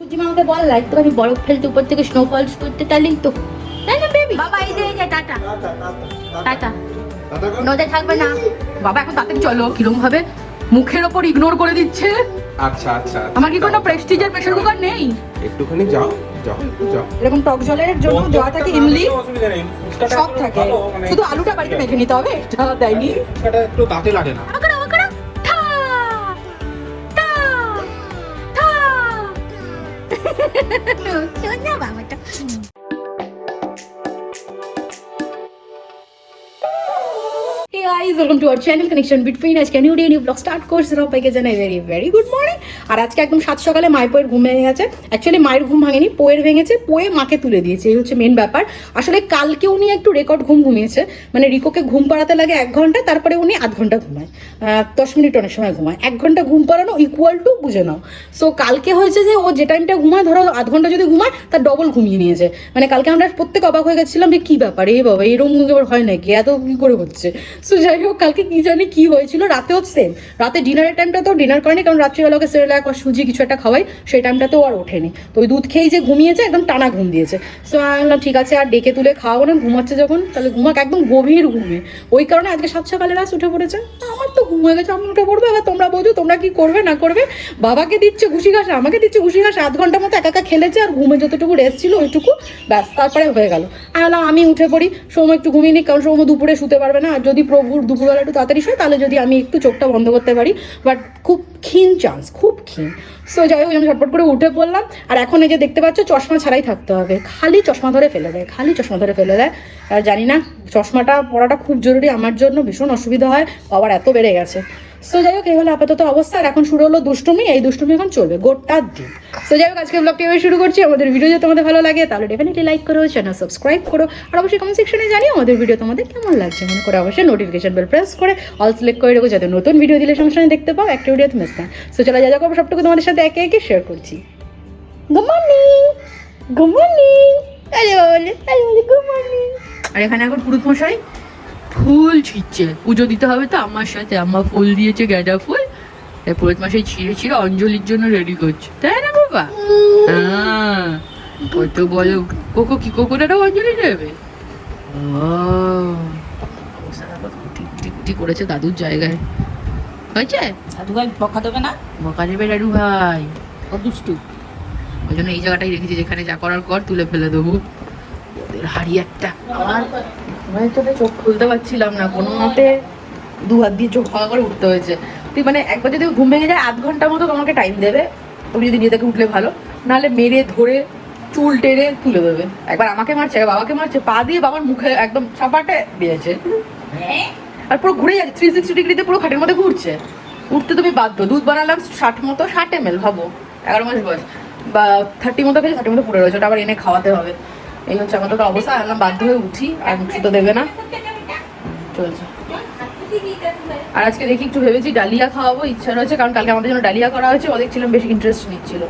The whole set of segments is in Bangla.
আমাকে বল লাইক তো আমি বরফ ফেলতে উপর থেকে স্নোফলস করতে তাহলেই তো। তাই না বেবি বাবা এই যে এই যে টাটা। টাটা। নদে থাকবে না। বাবা এখন তাড়াতাড়ি চলো কিরম ভাবে মুখের ওপর ইগনোর করে দিচ্ছে। আচ্ছা আচ্ছা আচ্ছা। আমার কি কোনো প্রেস্টিজের প্রেসার কুকার নেই? একটুখানি যাও যাও যাও। এরকম টক জলের জন্য দেওয়া থাকে ইমলি সব থাকে। শুধু আলুটা বাড়িতে মেখে নিতে হবে এটা দেয়নি। একটু দাঁতে লাগে না। শোন না বাবাটা Hey guys, welcome to our channel Connection Between. আজকে new day new vlog start করছে। সবাইকে জানাই ভেরি ভেরি গুড মর্নিং আর আজকে একদম সাত সকালে মায়ের পোয়ের ঘুম ভেঙে গেছে। অ্যাকচুয়ালি মায়ের ঘুম ভাঙেনি পোয়ের ভেঙেছে পোয়ে মাকে তুলে দিয়েছে এই হচ্ছে মেন ব্যাপার। আসলে কালকে উনি একটু রেকর্ড ঘুম ঘুমিয়েছে। মানে রিকোকে ঘুম পাড়াতে লাগে এক ঘণ্টা তারপরে উনি আধ ঘণ্টা ঘুমায়। দশ মিনিট অনেক সময় ঘুমায়। এক ঘণ্টা ঘুম পাড়ানো ইকুয়াল টু বুঝে নাও। সো কালকে হয়েছে যে ও যে টাইমটা ঘুমায় ধরো আধ ঘণ্টা যদি ঘুমায় তার ডবল ঘুমিয়ে নিয়েছে। মানে কালকে আমরা প্রত্যেক অবাক হয়ে গেছিলাম যে কী ব্যাপার এ বাবা এরকম এবার হয় নাকি? এত কী করে হচ্ছে? সো যাই হোক, কালকে কি জানি কি হয়েছিল, রাতেও সেম রাতে ডিনারের টাইমটা তো ডিনার করেনি, কারণ রাত্রিবেলাকে সেরেলাক বা সুজি কিছু একটা খাওয়াই, সেই টাইমটাতেও আর ওঠেনি। তো ওই দুধ খেয়েই যে ঘুমিয়েছে, একদম টানা ঘুম দিয়েছে। সো আমি ঠিক আছে, আর ডেকে তুলে খাওয়াবো না, ঘুমাচ্ছে যখন, তাহলে ঘুমাক, একদম গভীর ঘুমে। ওই কারণে আজকে সাত সকালে রাত উঠে পড়েছে। আমার তো ঘুম হয়ে গেছে, আমি উঠে পড়ব, এবার তোমরা বোঝো, তোমরা কি করবে, না করবে? বাবাকে দিচ্ছে ঘুষি ঘাসে, আমাকে দিচ্ছে ঘুষি ঘাসে, আধ ঘণ্টার মতো একা একা খেলেছে, আর ঘুমে যতটুকু রেস্ট ছিল, ওইটুকু, ব্যাস, তারপরে হয়ে গেল। আমি উঠে পড়ি, সময় একটু ঘুমিয়ে নিই কারণ সময় দুপুরে শুতে পারবে না, আর যদি প্রভুর দুপুরবেলা একটু তাড়াতাড়ি শোয়, তাহলে যদি আমি একটু চোখটা বন্ধ করতে পারি। বাট খুব ক্ষীণ চান্স খুব ক্ষীণ। সো যাই হোক, আমি ঝটপট করে উঠে পড়লাম। আর এখন এই যে দেখতে পাচ্ছ, চশমা ছাড়াই থাকতে হবে। খালি চশমা ধরে ফেলে দেয়, খালি চশমা ধরে ফেলে দেয়। আর জানি না, চশমাটা পড়াটা খুব জরুরি, আমার জন্য ভীষণ অসুবিধা হয়, আবার এত বেড়ে গেছে। সো যাই হোক, এই হলো আপাতত অবস্থা। আর এখন শুরু হলো দুষ্টুমি, এই দুষ্টুমি এখন চলবে গোটা দিন। সো যাই হোক, আজকে ব্লগটি এভাবে শুরু করছি। আমাদের ভিডিও যদি তোমাদের ভালো লাগে, তাহলে ডেফিনেটলি লাইক করো চ্যানেল সাবস্ক্রাইব করো। আর অবশ্যই কমেন্ট সেকশনে জানিও আমাদের ভিডিও তোমাদের কেমন লাগছে। মনে করে অবশ্যই নোটিফিকেশন বেল প্রেস করে অল সিলেক্ট করে রেখো, যাতে নতুন ভিডিও দিলে সঙ্গে সঙ্গে দেখতে পাও, একটা ভিডিও মিস না। সো চলো, যা যা করব, সবটুকু তোমাদের সাথে একে একে শেয়ার করছি। গুড মর্নিং গুড মর্নিং আরে বাবা আরে গুড মর্নিং আর এখানে এখন পুরুত মশাই। ফুল ছিঁড়ছে পুজো দিতে হবে তো আমার সাথে। আম্মা ফুল দিয়েছে গাঁদা ফুল। তাই মাসে ছিঁড়ে ছিঁড়ে অঞ্জলির জন্য রেডি করছে। তাই না বাবা? হ্যাঁ। কত বলো কোকো কি কোকোটাও অঞ্জলি দেবে? ও অবস্থা দেখো, টিক টিক টিক করেছে দাদুর জায়গায়। হয়েছে? দাদু ভাই বকা দেবে না? বকা দেবে দাদু ভাই। দুষ্টু ওই জন্য এই জায়গাটাই রেখেছি যেখানে যা করার কর তুলে ফেলে দেবো। ওদের হাড়ি একটা। আমার মানে চোখে চোখ খুলতে পারছিলাম না, কোনো মতে দু হাত দিয়ে চোখ খাওয়া করে উঠতে হয়েছে। তুই মানে একবার যদি ঘুম ভেঙে যায়, আধ ঘণ্টার মতো তোমাকে টাইম দেবে। তুমি যদি নিজে থেকে উঠলে ভালো। নাহলে মেরে, ধরে, চুল টেনে তুলে দেবে। একবার আমাকে মারছে, একবার বাবাকে মারছে, পা দিয়ে বাবার মুখে একদম চাপাটে দিয়েছে। আর পুরো ঘুরে যাচ্ছে থ্রি সিক্সটি ডিগ্রিতে পুরো খাটের মধ্যে ঘুরছে। উঠতে তুমি বাধ্য। দুধ বানালাম ষাট মতো, ষাট এম এল ভাবো। এগারো মাস বয়স। বা থার্টি মতো খেয়েছে থার্টি মতো পড়ে রয়েছে, ওটা আবার এনে খাওয়াতে হবে। এই হচ্ছে আমাদের তো অবস্থা আমি বাধ্য হয়ে উঠি আর মুখি তো দেবে না। চলছে। আর আজকে দেখি একটু ভেবেছি ডালিয়া খাওয়াবো ইচ্ছা রয়েছে কারণ কালকে আমাদের জন্য ডালিয়া করা হয়েছে ও দেখছিলাম বেশি ইন্টারেস্ট নিচ্ছিল।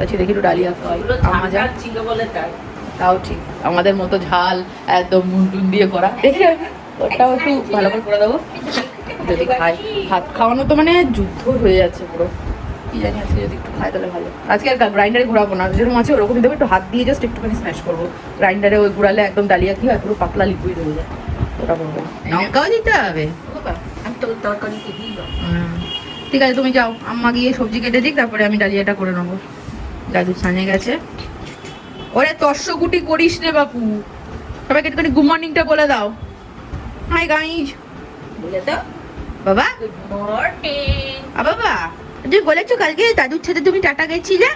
আজকে দেখি একটু ডালিয়া খাওয়াই। আমার ছিল বলে তাই। তাও ঠিক। আমাদের মতো ঝাল একদম মুন্টুন দিয়ে করা। দেখি ওটাও একটু ভালো করে করে দেবো। যদি খাই। ভাত খাওয়ানো তো মানে যুদ্ধ হয়ে যাচ্ছে পুরো। কি জানি আজকে যদি একটু খাই তাহলে ভালো। আজকে আর গ্রাইন্ডারে ঘোরাবো না যেরকম আছে ওরকমই দেবো একটু হাত দিয়ে জাস্ট একটুখানি স্ম্যাশ করব। গ্রাইন্ডারে ওই ঘুরালে একদম ডালিয়া কি হয় পুরো পাতলা লিকুইড হয়ে যায়। ওটা করব লঙ্কাও দিতে হবে? আমি তো তরকারিতে দিই না। হুম। ঠিক আছে তুমি যাও। আম্মা গিয়ে সবজি কেটে দিক তারপরে আমি ডালিয়াটা করে নেব। দাদু ছানে গেছে। ওরে তর্ষকুটি করিস রে বাপু। সবাইকে একটুখানি গুড মর্নিংটা বলে দাও। হাই গাইজ বলে তো বাবা। গুড মর্নিং আ বাবা। তুই বলেছ কালকে দাদুর সাথে তুমি টাটা গেছিলে?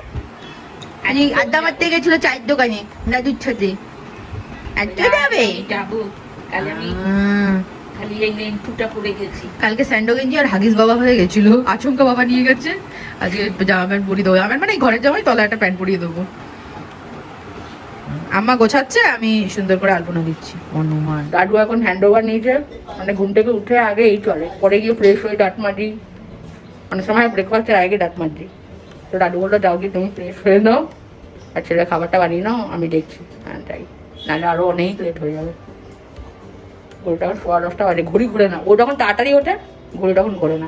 আমি আড্ডা মারতে গেছিল চায়ের দোকানে দাদুর সাথে। আড্ডা যাবে কালকে স্যান্ডো গেঞ্জি আর হাগিস বাবা হয়ে গেছিল। আচমকা বাবা নিয়ে গেছে। আজকে জামা প্যান্ট পরিয়ে দেবো। আমার মানে ঘরের জামাই তলা একটা প্যান্ট পরিয়ে দেবো। আম্মা গোছাচ্ছে আমি সুন্দর করে আলপনা দিচ্ছি। হনুমান। দাদু এখন হ্যান্ড ওভার নিয়েছে। মানে ঘুম থেকে উঠে আগে এই চলে। পরে গিয়ে ফ্রেশ হয়ে মাজি। অনেক সময় ব্রেকফাস্টের আগে দাঁত মাজি তো দাদু বলল, যাও কি তুমি ফ্রেশ হয়ে নাও, আর ছেলে খাবারটা বানিয়ে নাও, আমি দেখছি। হ্যাঁ তাই। নাহলে আরও অনেক লেট হয়ে যাবে। ঘড়িটা এখন সোয়া দশটা বাজে, ঘড়ি ঘুরে না। ও যখন তাড়াতাড়ি ওঠে, ঘড়ি তখন ঘুরে না।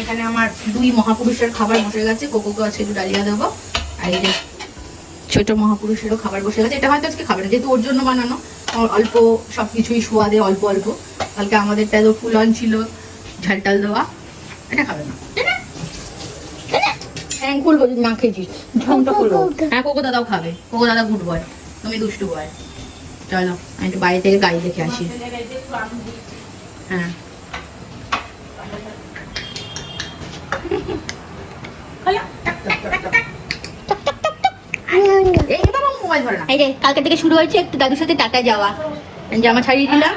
এখানে আমার দুই মহাপুরুষের খাবার বসে গেছে কোকোকে আজকে একটু ডালিয়া দেবো, আর এই ছোট মহাপুরুষেরও খাবার বসে গেছে। এটা হয়তো আজকে খাবে না, যেহেতু ওর জন্য বানানো অল্প সব কিছুই সোয়াদে অল্প অল্প। কালকে আমাদেরটা তো ফুল অন ছিল, ঝালটাল দেওয়া, এটা খাবে না। হ্যাঁ খুলবো যদি না খেয়েছিস। ঝোমটা খুলবো হ্যাঁ কোকো দাদাও খাবে। কোকো দাদা গুড বয়। তুমি দুষ্টু বয়। চলো আমি একটু বাইরে থেকে গাড়ি দেখে আসি। হ্যাঁ। এই বাবা মোবাইল ধরে না। কালকে থেকে শুরু হয়েছে একটু দাদুর সাথে টাটা যাওয়া। জামা ছাড়িয়ে দিলাম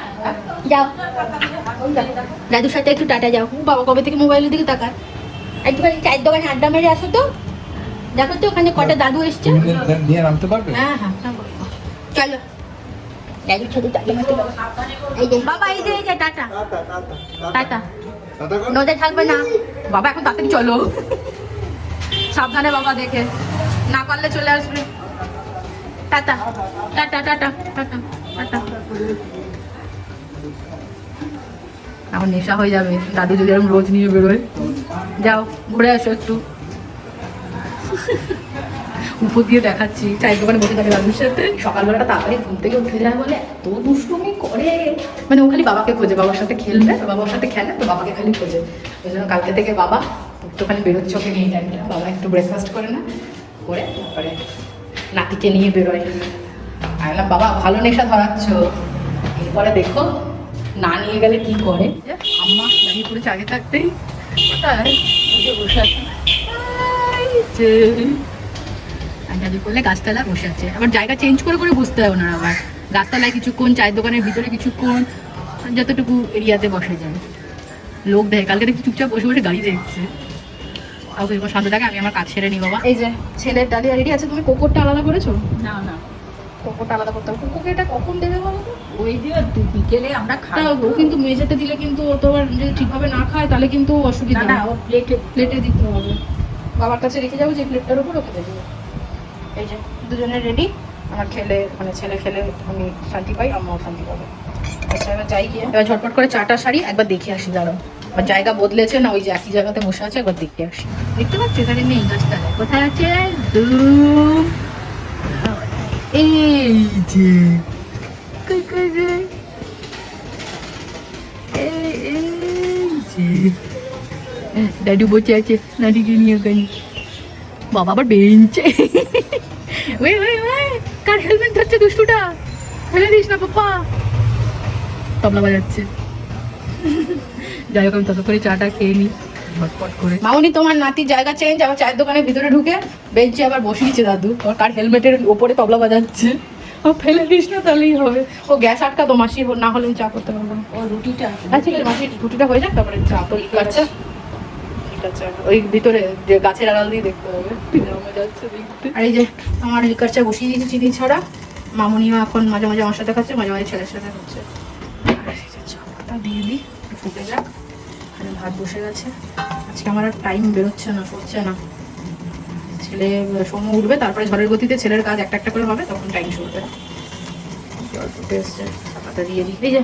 যাও। দাদুর সাথে একটু টাটা যাও। বাবা কবে থেকে মোবাইলের দিকে তাকায়? একটুখানি চায়ের দোকানে আড্ডা মেরে আসো তো। দেখো তো ওখানে কটা দাদু এসছে। নিয়ে নামতে পারবে? হ্যাঁ হ্যাঁ চলো। সাথে টাটা মারতে এই যে বাবা এই যে এই যে টাটা। টাটা। রোদে থাকবে না। বাবা এখন তাড়াতাড়ি চলো। সাবধানে বাবা দেখে। না পারলে চলে আসবে। Tata. Tata tata tata tata. এখন নেশা হয়ে যাবে। দাদু যদি এরকম রোজ নিয়ে বেরোয়, যাও, ঘুরে আসো একটু। উপর দিয়ে দেখাচ্ছি। চায়ের দোকানে বসে থাকে দাদুর সাথে। সকালবেলাটা তাড়াতাড়ি ঘুম থেকে উঠে যায় বলে, এত দুষ্টুমি করে। মানে ও খালি বাবাকে খোঁজে, বাবার সাথে খেলবে বাবার সাথে খেলে, তো বাবাকে খালি খোঁজে। ওই জন্য কালকে থেকে বাবা একটুখানি বেরোচ্ছে ওকে নিয়ে যায়। বাবা একটু ব্রেকফাস্ট করে না, করে তারপরে নাতিকে নিয়ে বেরোয়। আমি বাবা, ভালো নেশা ধরাচ্ছ। এরপরে দেখো না নিয়ে গেলে কি করে? আম্মা দাঁড়িয়ে পড়েছে আগে থাকতেই। বসে আছে। করলে গাছতলা বসে আছে। আবার জায়গা চেঞ্জ করে করে বসতে হয় ওনার আবার। গাছতলায় কিছুক্ষণ চায়ের দোকানের ভিতরে কিছুক্ষণ যতটুকু এরিয়াতে বসে যায়। লোক দেয় কালকে দেখি চুপচাপ বসে বসে গাড়ি দেখছে। কাউকে এবার শান্ত থাকে আমি আমার কাজ ছেড়ে নিই বাবা। এই যে ছেলের ডালিয়া রেডি আছে? তুমি কোকোরটা আলাদা করেছ? না না। কোকোটা আলাদা করতে হবে। কোকোকে এটা কখন দেবে বলো তো? ওই যে বিকেলে আমরা তা কিন্তু মেঝেতে দিলে কিন্তু ও তো আবার যদি ঠিকভাবে না খায় তাহলে কিন্তু অসুবিধা। না ও প্লেটে প্লেটে দিতে হবে। বাবার কাছে রেখে যাব যে প্লেটটার উপর ওকে দেবো। এই যে দুজনে রেডি আমার খেলে মানে ছেলে খেলে আমি শান্তি পাই আম্মাও শান্তি পাবে। আচ্ছা এবার যাই গিয়ে। এবার ঝটপট করে চাটা শাড়ি একবার দেখে আসি দাঁড়াও। আমার জায়গা বদলেছে না ওই যে একই জায়গাতে বসে আছে একবার দেখে আসি। দেখতে পাচ্ছি এখানে নেই গাছটা? কোথায় আছে। এই যে। বসে আছে নিয়ে বাবা আবার বেঞ্চে কার হেলমেট ধরছে দুষ্টুটা ফেলে দিস না তবলা বাজাচ্ছে যাই হোক আমি তত করে চাটা খেয়ে করে মামনি তোমার নাতি জায়গা চেঞ্জ আবার চায়ের দোকানের ভিতরে ঢুকে বেঞ্চে আবার বসিয়েছে দাদু ওর কার হেলমেটের ওপরে তবলা বাজাচ্ছে ও ফেলে দিস না তাহলেই হবে। ও গ্যাস আটকা তো মাসি না হলে চা করতে পারব ও রুটিটা হ্যাঁ ঠিক আছে মাসি রুটিটা হয়ে যাক তারপরে চা তো আচ্ছা ঠিক আছে ওই ভিতরে যে গাছের আড়াল দিয়ে দেখতে হবে। আর এই যে আমার লিকার চা বসিয়ে দিয়েছি চিনি ছাড়া মামনিও এখন মাঝে মাঝে আমার সাথে খাচ্ছে মাঝে মাঝে ছেলের সাথে খাচ্ছে। চাটা দিয়ে দিই ফুটে যাক। ভাত বসে গেছে। আজকে আমার আর টাইম বেরোচ্ছে না সরছে না। ছেলে সময় উঠবে, তারপরে ঝড়ের গতিতে ছেলের কাজ একটা একটা করে হবে, তখন টাইম ফুটে এসছে চাপাটা দিয়ে দিই। এই যে,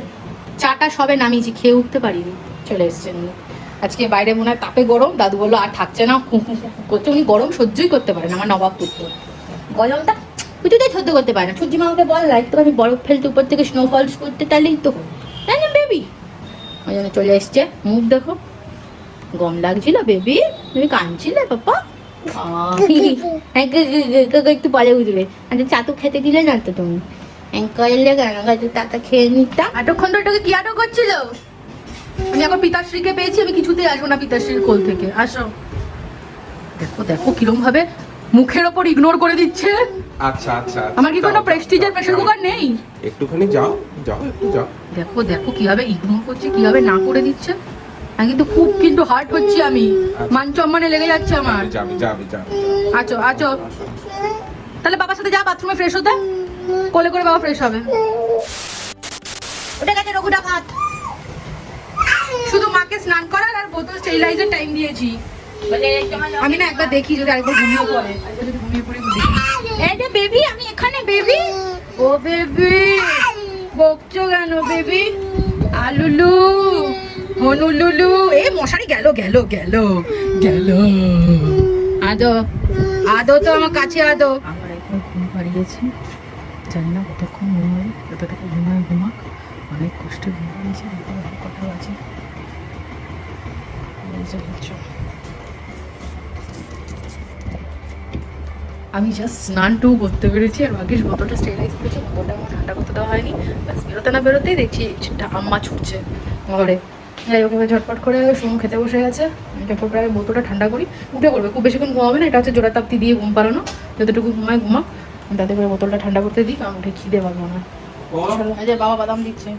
চাটা সবে নামিয়েছি, খেয়ে উঠতে পারিনি, চলে এসছেন আজকে বাইরে মনে হয় তাপে গরম, দাদু বলল, আর থাকছে না করছে। উনি গরম সহ্যই করতে পারেন আমার নবাব পুত্র। গরমটা কিছুতেই সহ্য করতে পারে না। সূর্যি মামাকে বল না আমি বরফ ফেলতে, উপর থেকে স্নোফলস করতে, তাহলেই তো। তাই না বেবি ওই জন্য চলে এসছে। মুখ দেখো, গম লাগছিল বেবি তুমি কাঁদছিলে, পাপা। হ্যাঁ একটু পরে উঠবে আচ্ছা চা তো খেতে দিলে না তো তুমি। করলে কেন হয়তো টাকা খেয়ে নিতাম। এতক্ষণ তো এটাকে কি আটক করছিল? আমি এখন পিতাশ্রীকে পেয়েছি আমি কিছুতেই আসব না পিতাশ্রীর কোল থেকে। আসো। দেখো দেখো কিরম ভাবে মুখের ওপর ইগনোর করে দিচ্ছে। আচ্ছা আচ্ছা আচ্ছা। আমার কি কোনো প্রেস্টিজের যাও, প্রেশার কুকার নেই? একটুখানি যাও যাও একটু যাও। দেখো দেখো কীভাবে ইগনোর করছে কীভাবে না করে দিচ্ছে। আমি কিন্তু খুব কিন্তু হার্ট হচ্ছি আমি। মান সম্মানে লেগে যাচ্ছে আমার। যাবি যাবি যাবি আছো আছো তাহলে বাবার সাথে যা বাথরুমে ফ্রেশ হতে। কোলে করে বাবা ফ্রেশ হবে। ওটা গেছে রঘুটা ভাত। শুধু মাকে স্নান করার আর বোতল স্টেরিলাইজার টাইম দিয়েছি। আমি না একবার দেখি যদি আরেকবার ঘুমিয়ে পড়ে। ঘুমিয়ে পড়ে এই যে বেবি আমি এখানে বেবি ও বেবি বকছো কেন বেবি আলুলু। হনুলুলু, এ মশারি গেল গেল গেল গেল। আদো আদো তো আমার কাছে আদো। আমার এখন ঘুম হারিয়েছি জানি না কতক্ষণ ঘুমাবে, যতটুকু ঘুমায় ঘুমাক। অনেক কষ্টে এখন কটা আছে। আমি জাস্ট স্নানটু করতে পেরেছি, আর বাকি বোতলটা স্টেলাইজ করেছি বোতলটা আমার ঠান্ডা করতে দেওয়া হয়নি। ব্যাস বেরোতে না বেরোতেই দেখছি আম্মা ছুটছে ঘরে। যাই হোক এবার ঝটপট করে সুমু খেতে বসে গেছে আমি ঝটপট করে বোতলটা ঠান্ডা করি। উঠে পড়বে খুব বেশিক্ষণ ঘুমাবে না এটা হচ্ছে জোড়া তাপ্তি দিয়ে ঘুম পাড়ানো। যতটুকু ঘুমায় ঘুমা তাতে করে বোতলটা ঠান্ডা করতে দিই কারণ উঠে খিদে পাবো না যে বাবা বাদাম দিচ্ছে।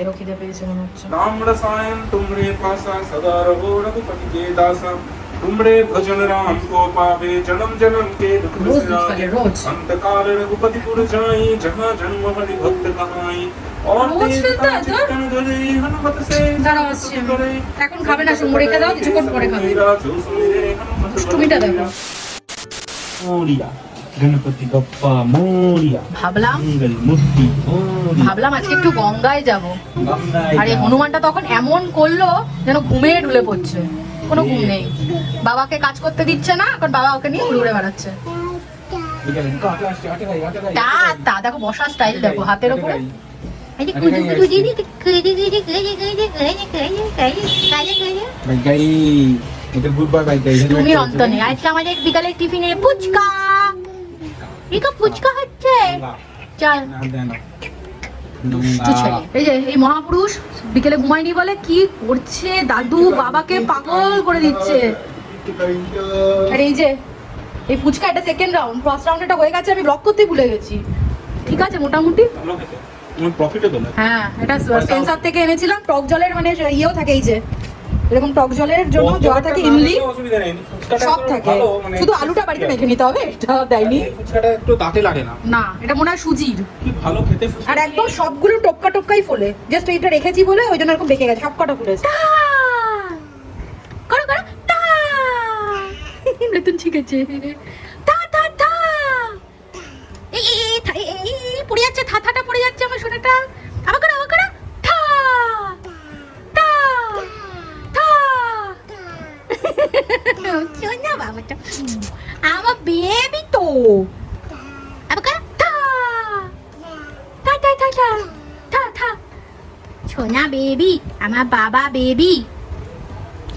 এরও খিদে পেয়েছে মনে হচ্ছে। उम्रे भजन राम को पावे जन्म जन्म के दुख अंधकार रघुपति पुर जाई जहाँ जन्म हरि भक्त कहाई और चिंतन धरे हनुमत से এখন খাবে না সঙ্গে রেখে দাও কিছুক্ষণ পরে খাবে। দুষ্টুমিটা দেখো। মরিয়া গণপতি বাপ্পা মরিয়া ভাবলাম মঙ্গল মূর্তি ভাবলাম আজকে একটু গঙ্গায় যাব। আর এই হনুমানটা তখন এমন করল যেন ঘুমিয়ে ঢুলে পড়ছে। কোনো ঘুম নেই বাবাকে কাজ করতে দিচ্ছে না এখন বাবা ওকে নিয়ে ঘুরে বেড়াচ্ছে তা দেখো বসার স্টাইল দেখো হাতের ওপরে আমাদের ফুচকা ফুচকা হচ্ছে চল দুষ্টু ছেলে। এই যে এই মহাপুরুষ বিকেলে ঘুমায়নি বলে কি করছে? দাদু বাবাকে পাগল করে দিচ্ছে। আর এই যে এই ফুচকা এটা সেকেন্ড রাউন্ড ফার্স্ট রাউন্ড এটা হয়ে গেছে আমি ব্লক করতে ভুলে গেছি। ঠিক আছে মোটামুটি? হ্যাঁ এটা সেন্সার থেকে এনেছিলাম টক জলের মানে ইয়েও থাকে এই যে। এরকম টক জলের জন্য দেওয়া থাকে ইমলি অসুবিধা নেই। ফুচকাটা সব থাকে। মানে শুধু আলুটা বাড়িতে মেখে নিতে হবে এটা দেয়নি। ফুচকাটা একটু দাঁতে লাগে না। না এটা মনে হয় সুজির। ভালো খেতে ফুচকা। আর একদম সবগুলো টপকা টপকাই ফোলে। জাস্ট এইটা রেখেছি বলে ওই জন্য এরকম বেঁকে গেছে সব কটা ফুলেছে। করো করো নতুন শিখেছে। তা তা তা। এই, পড়ে যাচ্ছে থাথাটা পড়ে যাচ্ছে আমার সোনাটা। আবার করো আবার করো শোনা বাবাটা আমার বেবি তো আবাকা থা থা থা থা থা থা থা সোনা বেবি আমার বাবা বেবি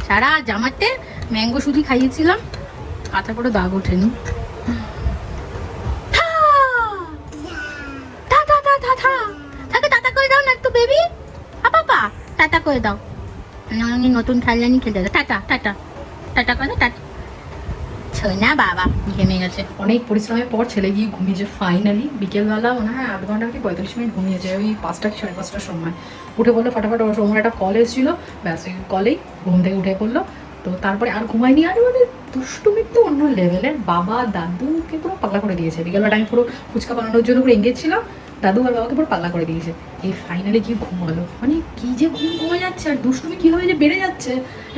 সারা জামাতে ম্যাঙ্গো শুধু খাইয়েছিলাম। কাঁথা করে দাগ ওঠেনি। টাটা করে দাও নতুন খেলনা নিয়ে খেলে টাটা টাটা টাটা করে টাটা। সোনা বাবা, ঘেমে গেছে। অনেক পরিশ্রমের পর ছেলে গিয়ে ঘুমিয়েছে ফাইনালি বিকেলবেলা মনে হয় আধ ঘণ্টা কি পঁয়তাল্লিশ মিনিট ঘুমিয়েছে ওই পাঁচটা কি সাড়ে পাঁচটার সময়। উঠে পড়ল ফাটাফাট, ওর সময় একটা কল এসেছিল। ব্যাস, ওই কলেই ঘুম থেকে উঠে পড়ল। তো তারপরে আর ঘুমায়নি, আর মানে দুষ্টুমির তো অন্য লেভেলের বাবা দাদুকে পুরো পাগলা করে দিয়েছে। বিকেলবেলা আমি পুরো ফুচকা বানানোর জন্য পুরো এঙ্গেজ দাদু আর বাবাকে পুরো পাগলা করে দিয়েছে। এই ফাইনালি কি ঘুমালো মানে কি যে ঘুম ঘুমে যাচ্ছে আর দুষ্টুমি কীভাবে যে বেড়ে যাচ্ছে?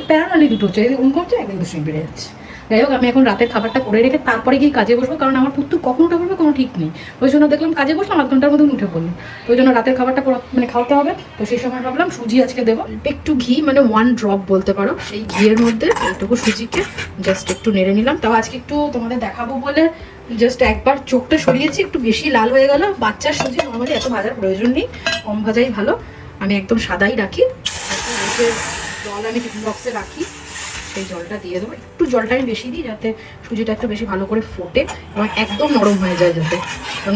প্যারানালি দুটো হচ্ছে। ঘুম কমছে একদিকে দুষ্টুমি বেড়ে যাচ্ছে। যাই হোক, আমি এখন রাতের খাবারটা করে রেখে তারপরে গিয়ে কাজে বসবো, কারণ আমার পুত্তু কখন উঠে পড়বে কোনো ঠিক নেই। ওই জন্য দেখলাম কাজে বসলাম, আধ ঘণ্টার মধ্যে উঠে পড়ল ওই জন্য রাতের খাবারটা মানে খাওয়াতে হবে। তো সেই সময় ভাবলাম সুজি আজকে দেবো। একটু ঘি মানে ওয়ান ড্রপ বলতে পারো। সেই ঘিয়ের মধ্যে এইটুকু সুজিকে জাস্ট একটু নেড়ে নিলাম। তাও আজকে একটু তোমাদের দেখাবো বলে জাস্ট একবার চোখটা সরিয়েছি, একটু বেশি লাল হয়ে গেল। বাচ্চার সুজি নর্মালি এত ভাজার প্রয়োজন নেই, কম ভাজাই ভালো। আমি একদম সাদাই রাখি। জল আমি টিফিন বক্সে রাখি, সেই জলটা দিয়ে দেবো। একটু জলটা আমি বেশি দিই যাতে সুজিটা একটু বেশি ভালো করে ফোটে এবং একদম নরম হয়ে যায় যাতে।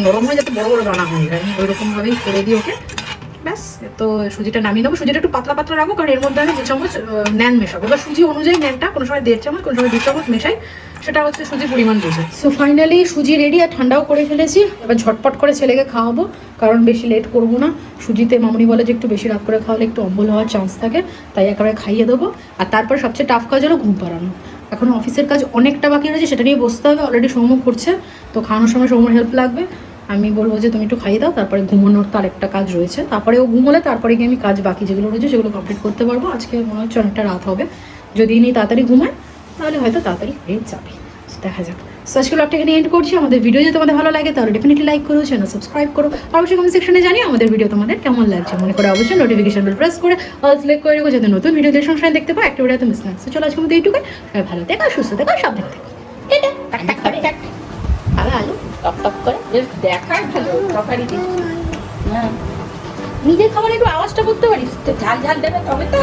নরম হয়ে যাতে বড় বড় দানা হয়ে যায়। আমি ওইরকমভাবেই করে দিই ওকে। ব্যাস, তো সুজিটা নামিয়ে দেবো সুজিটা একটু পাতলা পাতলা রাখব, কারণ এর মধ্যে আমি দু চামচ ন্যান মেশাবো। এবার সুজি অনুযায়ী ন্যানটা কোনো সময় দেড় চামচ, কোনো সময় দু চামচ মেশাই। সেটা হচ্ছে সুজির পরিমাণ বুঝে। সো ফাইনালি সুজি রেডি আর ঠান্ডাও করে ফেলেছি। এবার ঝটপট করে ছেলেকে খাওয়াবো, কারণ বেশি লেট করব না। সুজিতে মামুনি বলে যে একটু বেশি রাত করে খাওয়ালে একটু অম্বল হওয়ার চান্স থাকে, তাই একেবারে খাইয়ে দেবো। আর তারপর সবচেয়ে টাফ কাজ হলো ঘুম পাড়ানো। এখন অফিসের কাজ অনেকটা বাকি রয়েছে, সেটা নিয়ে বসতে হবে। অলরেডি সৌম্য করছে, তো খাওয়ানোর সময় সৌম্যর হেল্প লাগবে। আমি বলব যে তুমি একটু খাইয়ে দাও তারপরে ঘুমানোর তো আরেকটা কাজ রয়েছে। তারপরে ও ঘুমোলে তারপরে গিয়ে আমি কাজ বাকি যেগুলো রয়েছে সেগুলো কমপ্লিট করতে পারব। আজকে মনে হচ্ছে অনেকটা রাত হবে। যদি ইনি তাড়াতাড়ি ঘুমায় তাহলে হয়তো তাড়াতাড়ি হয়ে যাবে। দেখা যাক। সো আজকে ব্লগটা এখানে এন্ড করছি। আমাদের ভিডিও যদি তোমাদের ভালো লাগে তাহলে ডেফিনেটলি লাইক করো চ্যানেল সাবস্ক্রাইব করো। অবশ্যই কমেন্ট সেকশনে জানিয়ে আমাদের ভিডিও তোমাদের কেমন লাগছে। মনে করে অবশ্যই নোটিফিকেশন বেল প্রেস করে অল সিলেক্ট করে রেখো যাতে নতুন ভিডিও দিয়ে সঙ্গে দেখতে পাও। একটা ভিডিও তো মিস না। So, চলো আজকে মধ্যে এইটুকু সবাই ভালো থেকো সুস্থ থেকো সাবধানে থেকো। আলু টপ টপ করে। বেশ তরকারি হ্যাঁ। নিজের খাবার একটু আওয়াজটা করতে পারিস। ঝাল ঝাল দেবে তবে তো।